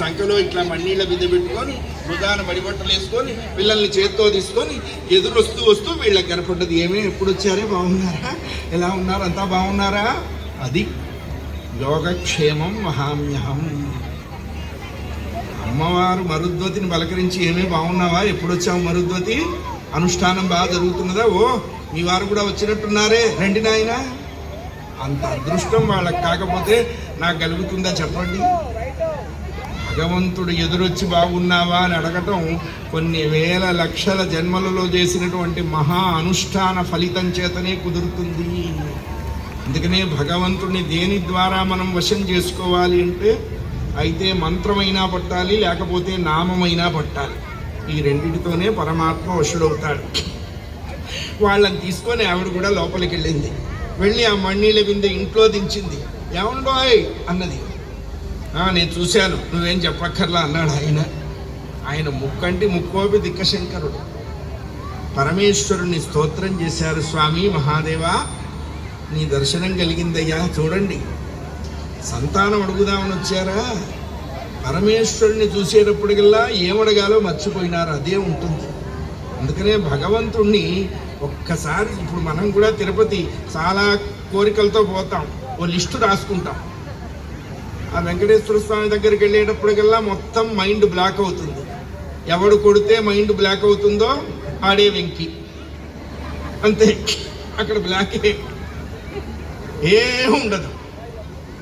సంఖలో ఇట్లా మండీళ్ళ మీద పెట్టుకొని ప్రధాన బడిబట్టలు వేసుకొని పిల్లల్ని చేత్తో తీసుకొని ఎదురొస్తూ వస్తూ వీళ్ళకి కనపడ్డది. ఏమే ఎప్పుడు వచ్చారే? బాగున్నారా? ఎలా ఉన్నారు? అంతా బాగున్నారా? అది యోగక్షేమం మహామ్యహం. అమ్మవారు మరుద్వతిని పలకరించి ఏమే బాగున్నావా? ఎప్పుడు వచ్చావు మరుద్వతి? అనుష్ఠానం బాగా జరుగుతున్నదా? ఓ మీ వారు కూడా వచ్చినట్టున్నారే. రండి నాయన. అంత అదృష్టం వాళ్ళకి కాకపోతే నాకు కలుగుతుందా చెప్పండి? భగవంతుడు ఎదురొచ్చి బాగున్నావా అని అడగటం కొన్ని వేల లక్షల జన్మలలో చేసినటువంటి మహా అనుష్ఠాన ఫలితం చేతనే కుదురుతుంది. అందుకనే భగవంతుడిని దేని ద్వారా మనం వశం చేసుకోవాలి అంటే అయితే మంత్రమైనా పట్టాలి లేకపోతే నామమైనా పట్టాలి. ఈ రెండింటితోనే పరమాత్మ వశుడవుతాడు. వాళ్ళని తీసుకొని ఆవిడ కూడా లోపలికి వెళ్ళింది వెళ్ళి ఆ మణిల బిందె ఇంట్లో దించింది. ఏమండోయ్? అన్నది. నేను చూశాను. నువ్వేం చెప్పక్కర్లా అన్నాడు ఆయన. ఆయన ముక్కంటి ముక్కోపి దిక్కశంకరుడు. పరమేశ్వరుని స్తోత్రం చేశారు స్వామి మహాదేవా. నీ దర్శనం కలిగిందయ్యా చూడండి. సంతానం అడుగుదామని వచ్చారా? పరమేశ్వరుని చూసేటప్పటికల్లా ఏమడగాలో మర్చిపోయినారు అదే ఉంటుంది. అందుకనే భగవంతుణ్ణి ఒక్కసారి ఇప్పుడు మనం కూడా తిరుపతి చాలా కోరికలతో పోతాం. ఓ లిస్టు రాసుకుంటాం. ఆ వెంకటేశ్వర స్వామి దగ్గరికి వెళ్ళేటప్పటికల్లా మొత్తం మైండ్ బ్లాక్ అవుతుంది. ఎవడు కొడితే మైండ్ బ్లాక్ అవుతుందో ఆడే వెంకి. అంతే. అక్కడ బ్లాకే ఏం. ఉండదు.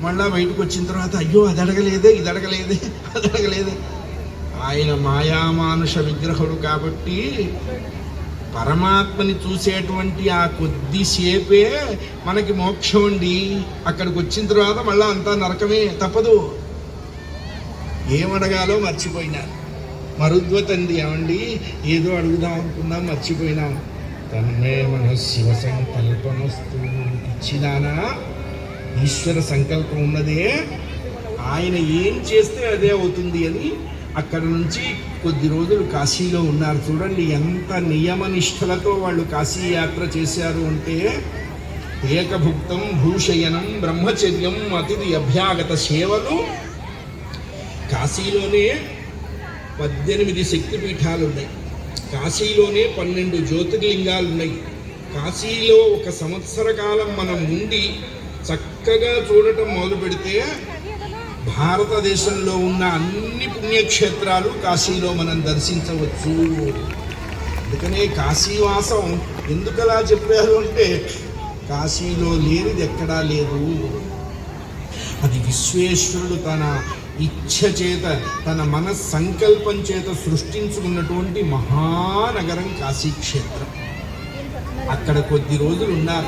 మళ్ళా బయటకు వచ్చిన తర్వాత అయ్యో అది అడగలేదే ఇది అడగలేదే అది అడగలేదే. ఆయన మాయామానుష విగ్రహుడు కాబట్టి పరమాత్మని చూసేటువంటి ఆ కొద్దిసేపే మనకి మోక్షం అండి. అక్కడికి వచ్చిన తర్వాత మళ్ళీ అంతా నరకమే తప్పదు. ఏమడగాలో మర్చిపోయినారు. మరుద్వతంది ఏమండి? ఏదో అడుగుదాం అనుకున్నాం మర్చిపోయినాం. తన్మే మన శివ సంకల్పమస్తు ఇచ్చినానా? ఈశ్వర సంకల్పం ఉన్నదే. ఆయన ఏం చేస్తే అదే అవుతుంది అని అక్కడ నుంచి కొద్ది రోజులు కాశీలో ఉన్నారు. చూడండి ఎంత నియమనిష్టలతో వాళ్ళు కాశీ యాత్ర చేశారు అంటే ఏకభుక్తం భూషయనం బ్రహ్మచర్యం అతిథి అభ్యాగత సేవలు. కాశీలోనే పద్దెనిమిది శక్తిపీఠాలు ఉన్నాయి. కాశీలోనే పన్నెండు జ్యోతిర్లింగాలు ఉన్నాయి కాశీలో ఒక సంవత్సర కాలం మనం ఉండి చక్కగా చూడటం మొదలు పెడితే భారతదేశంలో ఉన్న అన్ని పుణ్యక్షేత్రాలు కాశీలో మనం దర్శించవచ్చు. అందుకనే కాశీవాసం ఎందుకలా చెప్పారు అంటే కాశీలో లేనిది ఎక్కడా లేదు. అది విశ్వేశ్వరుడు తన ఇచ్ఛ చేత తన మన సంకల్పం చేత సృష్టించుకున్నటువంటి మహానగరం కాశీక్షేత్రం. అక్కడ కొద్ది రోజులు ఉన్నారు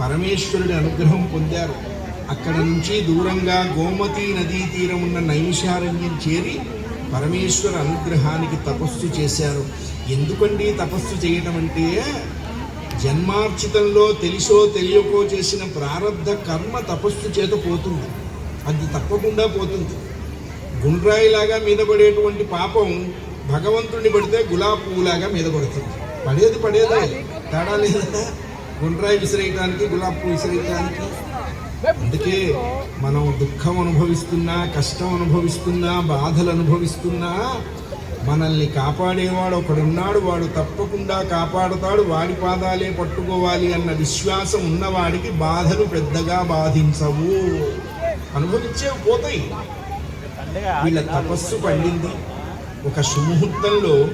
పరమేశ్వరుడి అనుగ్రహం పొందారు. అక్కడ నుంచి దూరంగా గోమతి నదీ తీరం ఉన్న నైమిషారణ్యం చేరి పరమేశ్వర అనుగ్రహానికి తపస్సు చేశారు. ఎందుకండి తపస్సు చేయటం అంటే? జన్మార్చితంలో తెలిసో తెలియకో చేసిన ప్రారంధ కర్మ తపస్సు చేత పోతుంది. అది తప్పకుండా పోతుంది. గుండ్రాయిలాగా మీద పడేటువంటి పాపం భగవంతుడిని పడితే గులాబ్ పువ్వులాగా మీద పడుతుంది. పడేది పడేదే. తేడా లేదా? గుండ్రాయి విసిరేయటానికి గులాబ్ పువ్వు విసిరేయటానికి అందుకే మనం దుఃఖం అనుభవిస్తున్నా కష్టం అనుభవిస్తున్నా బాధలు అనుభవిస్తున్నా మనల్ని కాపాడేవాడు ఒకడున్నాడు వాడు తప్పకుండా కాపాడుతాడు వాడి పాదాలే పట్టుకోవాలి అన్న విశ్వాసం ఉన్నవాడికి బాధలు పెద్దగా బాధించవు. అనుభవించే పోతాయి. వీళ్ళ తపస్సు పండింది. ఒక సుముహూర్తంలో